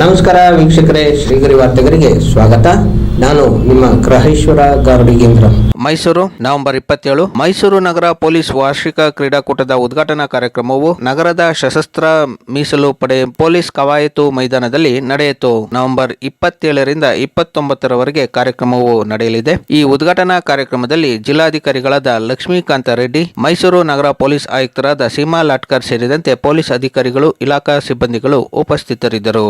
ನಮಸ್ಕಾರ ವೀಕ್ಷಕರೇ, ಶ್ರೀಗರಿ ವಾರ್ತೆಗರಿಗೆ ಸ್ವಾಗತ. ನಾನು ನಿಮ್ಮ ಗ್ರಹೇಶ್ವರ ಗಾರ್ಡಿಗೇಂದ್ರ ಮೈಸೂರು, ನವೆಂಬರ್ ಇಪ್ಪತ್ತೇಳು. ಮೈಸೂರು ನಗರ ಪೊಲೀಸ್ ವಾರ್ಷಿಕ ಕ್ರೀಡಾಕೂಟದ ಉದ್ಘಾಟನಾ ಕಾರ್ಯಕ್ರಮವು ನಗರದ ಸಶಸ್ತ್ರ ಮೀಸಲು ಪಡೆ ಪೊಲೀಸ್ ಕವಾಯತು ಮೈದಾನದಲ್ಲಿ ನಡೆಯಿತು. ನವೆಂಬರ್ ಇಪ್ಪತ್ತೇಳರಿಂದ ಇಪ್ಪತ್ತೊಂಬತ್ತರವರೆಗೆ ಕಾರ್ಯಕ್ರಮವು ನಡೆಯಲಿದೆ. ಈ ಉದ್ಘಾಟನಾ ಕಾರ್ಯಕ್ರಮದಲ್ಲಿ ಜಿಲ್ಲಾಧಿಕಾರಿಗಳಾದ ಲಕ್ಷ್ಮೀಕಾಂತ ರೆಡ್ಡಿ, ಮೈಸೂರು ನಗರ ಪೊಲೀಸ್ ಆಯುಕ್ತರಾದ ಸೀಮಾ ಲಾಟ್ಕರ್ ಸೇರಿದಂತೆ ಪೊಲೀಸ್ ಅಧಿಕಾರಿಗಳು, ಇಲಾಖಾ ಸಿಬ್ಬಂದಿಗಳು ಉಪಸ್ಥಿತರಿದ್ದರು.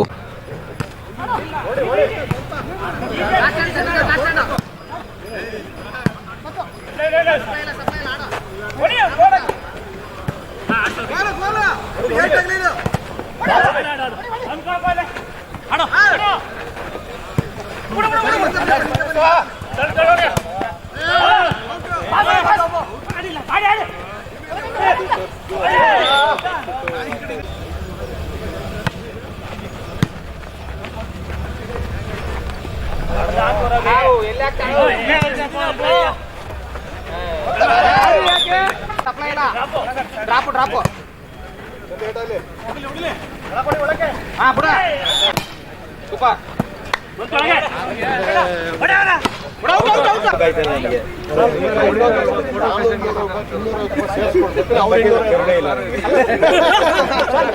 ಡ್ರಾಪು ಡ್ರಾಪು ಹಾ ಬಿಡ. ತುಪ್ಪ.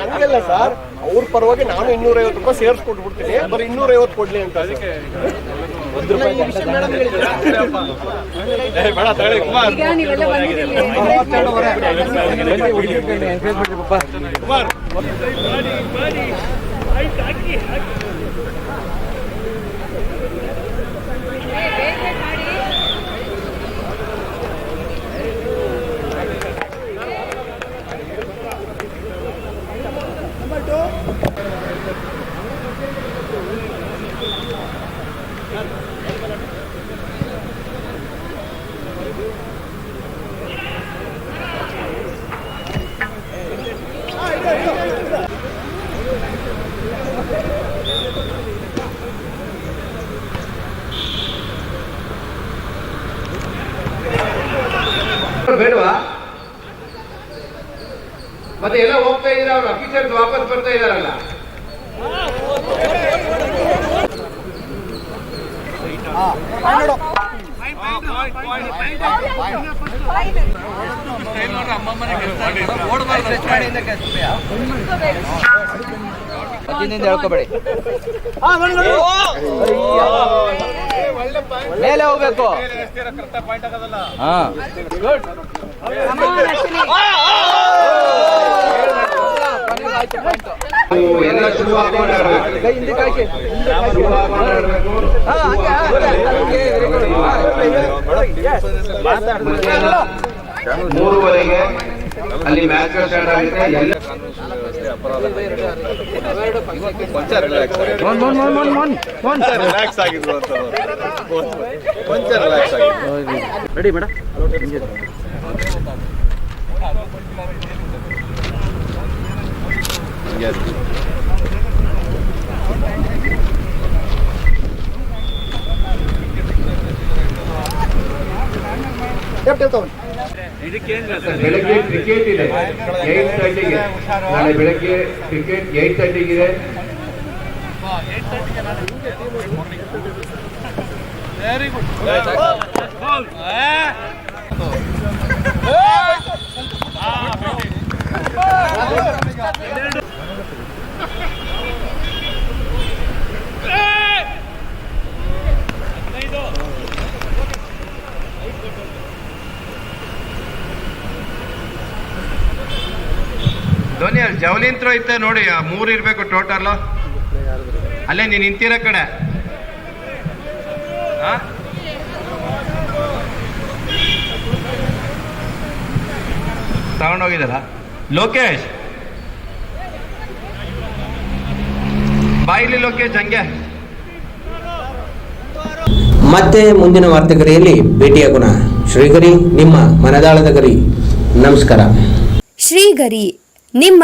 ಹಂಗಲ್ಲ ಸರ್ ಅವ್ರ ಪರವಾಗಿ ನಾನು ಇನ್ನೂರೈವತ್ತು ರೂಪಾಯಿ ಸೇರಿಸ್ಕೊಟ್ಟು ಬಿಡ್ತೀನಿ ಬರೀ ಇನ್ನೂರೈವತ್ತು ಕೊಡ್ಲಿ ಅಂತ ಅದಕ್ಕೆ ಒಂದು ಬೇಡವಾ ಮತ್ತೆ ಎಲ್ಲ ಹೋಗ್ತಾ ಇದ್ರೆ ಅವ್ರು ಅಫೀಸರ್ಸ್ ವಾಪಸ್ ಬರ್ತಾ ಇದಾರಲ್ಲ. ಹೇಳ್ಕೋಬೇಡಿ ಮೇಲೆ ಹೋಗ್ಬೇಕು ಹಾ. ನೀವು ಎಲ್ಲ ಶುರು ಹಾಕೊಂಡು ಆಡ್ಬೇಕು. ಹಿಂದಕ್ಕೆ ಹಾಕಿ ಶುರು ಹಾಕೊಂಡು ಆಡ್ಬೇಕು. ಹಾ, ಹಂಗೆ, ಹಂಗೆ, ಶುರು ಮೂರುವರೆಗೆ ಅಲ್ಲಿ ಮ್ಯಾಚ್ ಸ್ಟಾರ್ಟ್ ಆಗುತ್ತೆ. ಎಲ್ಲ ರಿಲ್ಯಾಕ್ಸ್ ಆಗಿದ್ರು ಅಂತ ಕೊಂಚ ರಿಲ್ಯಾಕ್ಸ್ ಆಗಿದ್ರು. ಬೆಳಗ್ಗೆ ಕ್ರಿಕೆಟ್ ಇದೆ ಏಟ್ ತರ್ಟಿಗೆ ನಾಳೆ ಬೆಳಗ್ಗೆ ಕ್ರಿಕೆಟ್ ಏಟ್ ತರ್ಟಿಗಿದೆ ಧೋನಿ ಅಲ್ಲಿ ಜವಲಿನ್ ಥ್ರೋ ಇತ್ತ ನೋಡಿ ಆ ಮೂರ್ ಇರ್ಬೇಕು ಟೋಟಲ್ ಅಲ್ಲೇ ನೀನ್ ನಿಂತಿರೋ ಕಡೆ. ಆ? ತಗೊಂಡೋಗಿದಾರ ಲೋಕೇಶ್. ಬಾಯಿಲಿ ಲೋಕೇಶ್ ಹಂಗೆ. ಮತ್ತೆ ಮುಂದಿನ ವಾರ್ತೆಗರಿಯಲ್ಲಿ ಭೇಟಿಯಾಗೋಣ. ಶ್ರೀಗರಿ ನಿಮ್ಮ ಮನದಾಳದ ಗರಿ. ನಮಸ್ಕಾರ. ಶ್ರೀಗರಿ ನಿಮ್ಮ